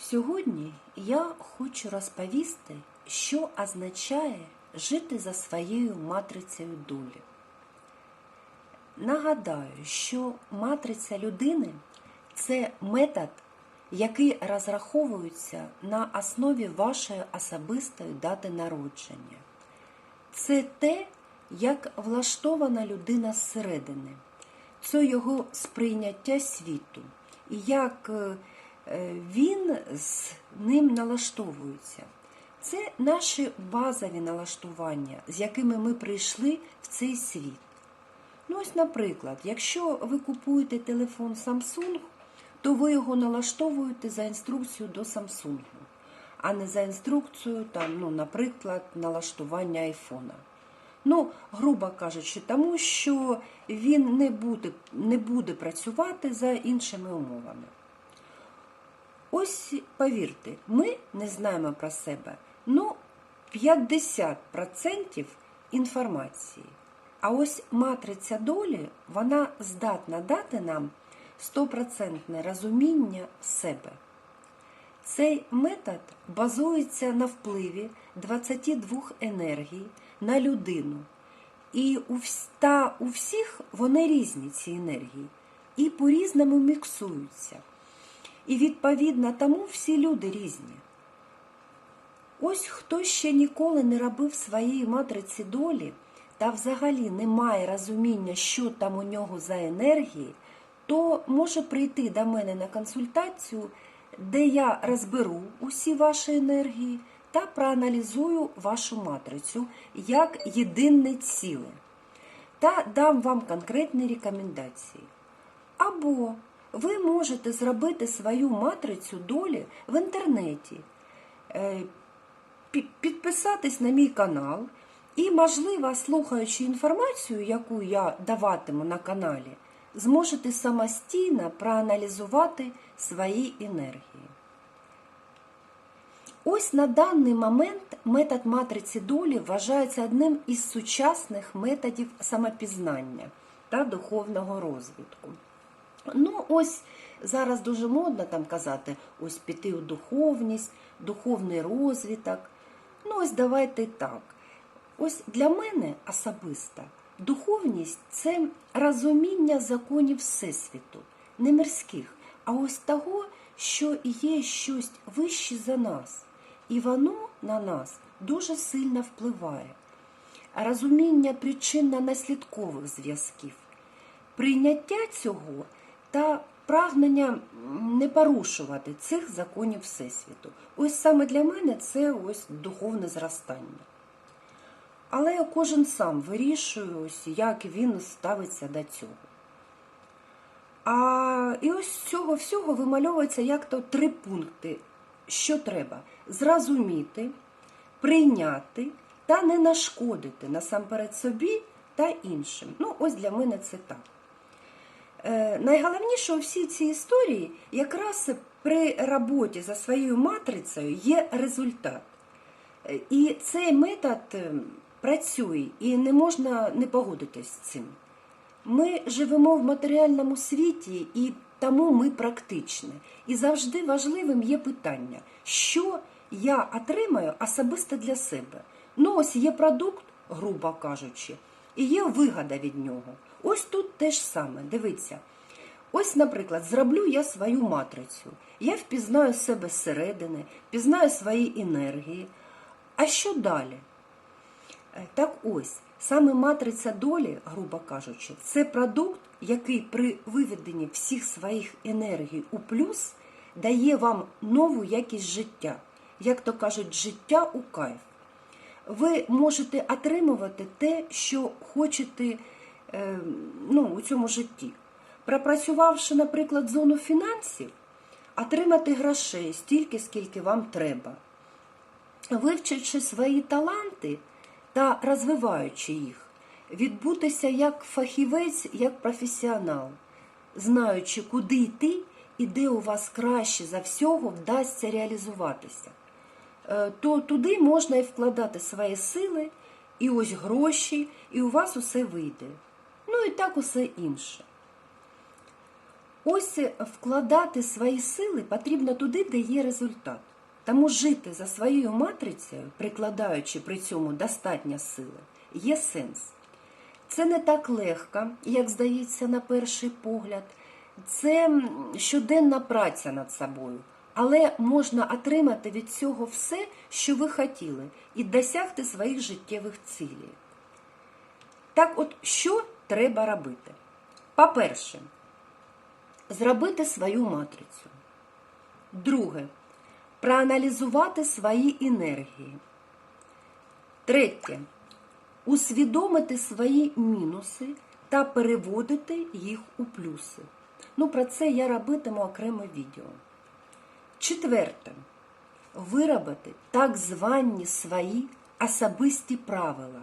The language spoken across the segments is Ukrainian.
Сьогодні я хочу розповісти, що означає жити за своєю матрицею долі. Нагадаю, що матриця людини це метод, який розраховується на основі вашої особистої дати народження. Це те, як влаштована людина зсередини, це його сприйняття світу, і як е, він з ним налаштовується. Це наші базові налаштування, з якими ми прийшли в цей світ. Ну, ось, наприклад, якщо ви купуєте телефон Samsung, то ви його налаштовуєте за інструкцією до Samsung, а не за інструкцією, там, ну, наприклад, налаштування айфона. Ну, грубо кажучи, тому що він не буде, не буде працювати за іншими умовами. Ось повірте, ми не знаємо про себе ну 50% інформації. А ось матриця долі вона здатна дати нам 100% розуміння себе. Цей метод базується на впливі 22 енергій на людину. І у, та у всіх вони різні, ці енергії, і по-різному міксуються. І відповідно тому всі люди різні. Ось хто ще ніколи не робив своєї матриці долі та взагалі не має розуміння, що там у нього за енергії, то може прийти до мене на консультацію, де я розберу усі ваші енергії та проаналізую вашу матрицю як єдине ціле та дам вам конкретні рекомендації. Або ви можете зробити свою матрицю долі в інтернеті, е, підписатись на мій канал і, можливо, слухаючи інформацію, яку я даватиму на каналі, зможете самостійно проаналізувати свої енергії. Ось на даний момент метод матриці долі вважається одним із сучасних методів самопізнання та духовного розвитку. Ну, ось зараз дуже модно там казати, ось піти у духовність, духовний розвиток. Ну, ось давайте так. Ось для мене особисто духовність це розуміння законів Всесвіту, не мирських, а ось того, що є щось вище за нас, і воно на нас дуже сильно впливає. Розуміння причинно-наслідкових зв'язків, прийняття цього та прагнення не порушувати цих законів Всесвіту. Ось саме для мене це ось духовне зростання. Але кожен сам вирішує, ось, як він ставиться до цього. А і ось з цього всього вимальовується як то три пункти, що треба зрозуміти, прийняти та не нашкодити насамперед собі та іншим. Ну, ось для мене це так. Е, найголовніше у всій цій історії якраз при роботі за своєю матрицею є результат. Е, І цей метод е, працює, і не можна не погодитись з цим. Ми живемо в матеріальному світі, і тому ми практичні. І завжди важливим є питання, що я отримаю особисто для себе. Ну, ось є продукт, грубо кажучи, і є вигода від нього. Ось тут те ж саме, дивіться. Ось, наприклад, зроблю я свою матрицю. Я впізнаю себе зсередини, пізнаю свої енергії. А що далі? Е, Так ось, саме матриця долі, грубо кажучи, це продукт, який при виведенні всіх своїх енергій у плюс дає вам нову якість життя, як то кажуть, життя у кайф. Ви можете отримувати те, що хочете ну, у цьому житті. Пропрацювавши, наприклад, зону фінансів, отримати грошей стільки, скільки вам треба вивчивши свої таланти та розвиваючи їх, відбутися як фахівець, як професіонал, знаючи, куди йти і де у вас краще за всього вдасться реалізуватися, Е, то туди можна і вкладати свої сили, і ось гроші, і у вас усе вийде. Ну і так усе інше. ось вкладати свої сили потрібно туди, де є результат. Тому жити за своєю матрицею, прикладаючи при цьому достатньо сили, є сенс. Це не так легко, як здається на перший погляд. Це щоденна праця над собою. Але можна отримати від цього все, що ви хотіли, і досягти своїх життєвих цілей. Так от, що треба робити? По-перше, зробити свою матрицю. Друге, проаналізувати свої енергії. Третє, усвідомити свої мінуси та переводити їх у плюси. Ну, про це я робитиму окреме відео. Четверте, виробити так звані свої особисті правила,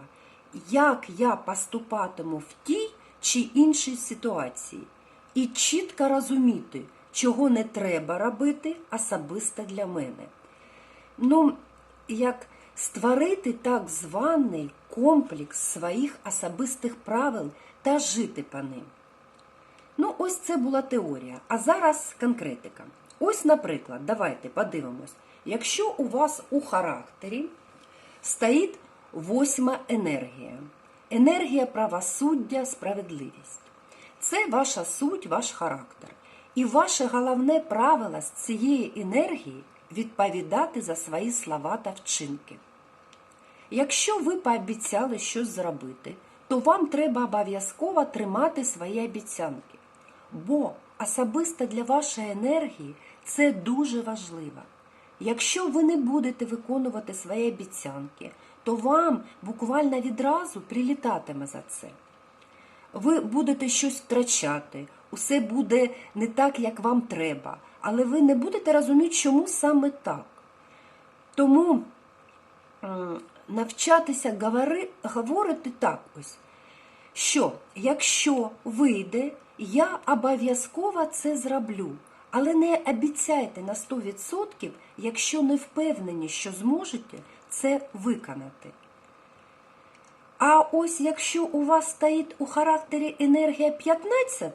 як я поступатиму в тій чи іншій ситуації, і чітко розуміти, чого не треба робити особисто для мене. Ну, як створити так званий комплекс своїх особистих правил та жити по ним. Ну, ось це була теорія. А зараз конкретика. Ось, наприклад, давайте подивимось. Якщо у вас у характері стоїть восьма енергія, енергія правосуддя, справедливість. Це ваша суть, ваш характер. І ваше головне правило з цієї енергії відповідати за свої слова та вчинки. Якщо ви пообіцяли щось зробити, то вам треба обов'язково тримати свої обіцянки. Бо особисто для вашої енергії це дуже важливо. Якщо ви не будете виконувати свої обіцянки, то вам буквально відразу прилітатиме за це. Ви будете щось втрачати, усе буде не так, як вам треба, але ви не будете розуміти, чому саме так. Тому навчатися говори, говорити так ось, що якщо вийде, я обов'язково це зроблю. Але не обіцяйте на 100%, якщо не впевнені, що зможете це виконати. А ось якщо у вас стоїть у характері енергія 15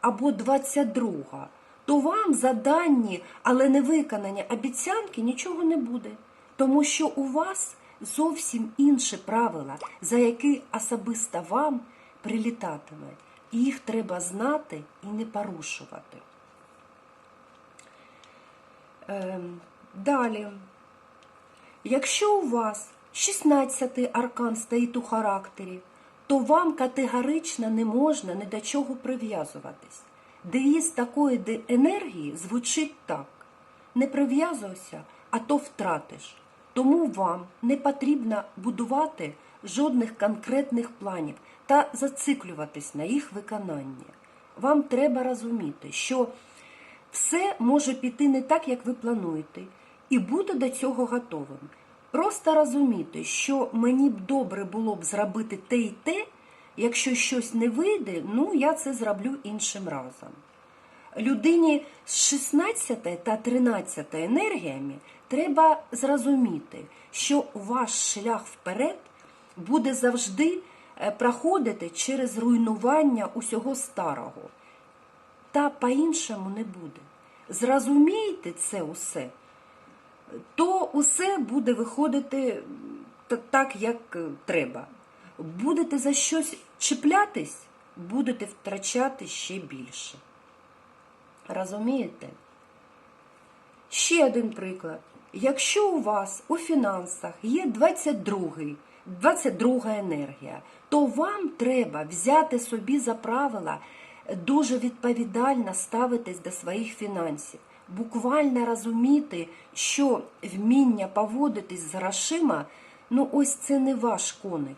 або 22, то вам за дані, але не виконані обіцянки нічого не буде. Тому що у вас зовсім інші правила, за які особисто вам прилітатиме. І їх треба знати і не порушувати. Ем, Далі. Якщо у вас 16-й аркан стоїть у характері, то вам категорично не можна ні до чого прив'язуватись. Девіз такої енергії звучить так: не прив'язуйся, а то втратиш. Тому вам не потрібно будувати жодних конкретних планів та зациклюватись на їх виконанні. Вам треба розуміти, що все може піти не так, як ви плануєте, і бути до цього готовим. Просто розуміти, що мені б добре було б зробити те і те, якщо щось не вийде, ну я це зроблю іншим разом. Людині з 16 та 13 енергіями треба зрозуміти, що ваш шлях вперед буде завжди е, проходити через руйнування усього старого та по-іншому не буде. Зрозумійте це усе, то усе буде виходити так, як е, треба. Будете за щось чіплятись, будете втрачати ще більше. Розумієте? Ще один приклад. Якщо у вас у фінансах є 22, 22 енергія, то вам треба взяти собі за правила дуже відповідально ставитись до своїх фінансів, буквально розуміти, що вміння поводитись з грошима, ну ось це не ваш коник.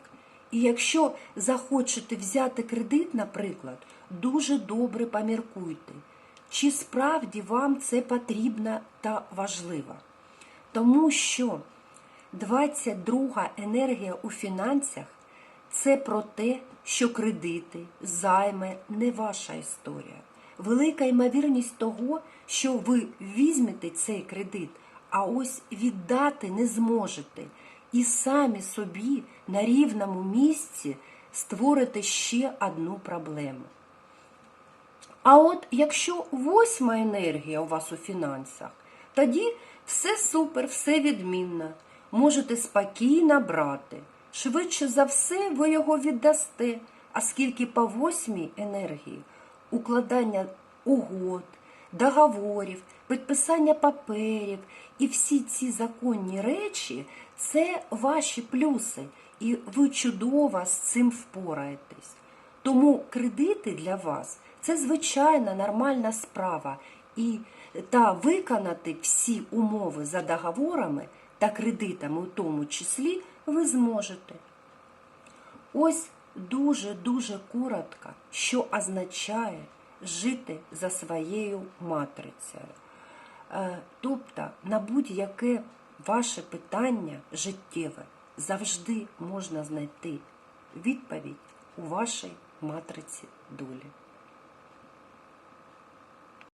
І якщо захочете взяти кредит, наприклад, дуже добре поміркуйте, чи справді вам це потрібно та важливо. Тому що 22 енергія у фінансах це про те, що кредити, займи не ваша історія. Велика ймовірність того, що ви візьмете цей кредит, а ось віддати не зможете. І самі собі на рівному місці створите ще одну проблему. А от якщо восьма енергія у вас у фінансах, тоді все супер, все відмінно. Можете спокійно брати. Швидше за все ви його віддасте. А скільки по восьмій енергії укладання угод, договорів, підписання паперів і всі ці законні речі це ваші плюси, і ви чудово з цим впораєтесь. Тому кредити для вас це звичайна нормальна справа. І та виконати всі умови за договорами та кредитами, у тому числі, ви зможете. Ось дуже-дуже коротко, що означає жити за своєю матрицею. Е, Тобто на будь-яке ваше питання життєве завжди можна знайти відповідь у вашій матриці долі.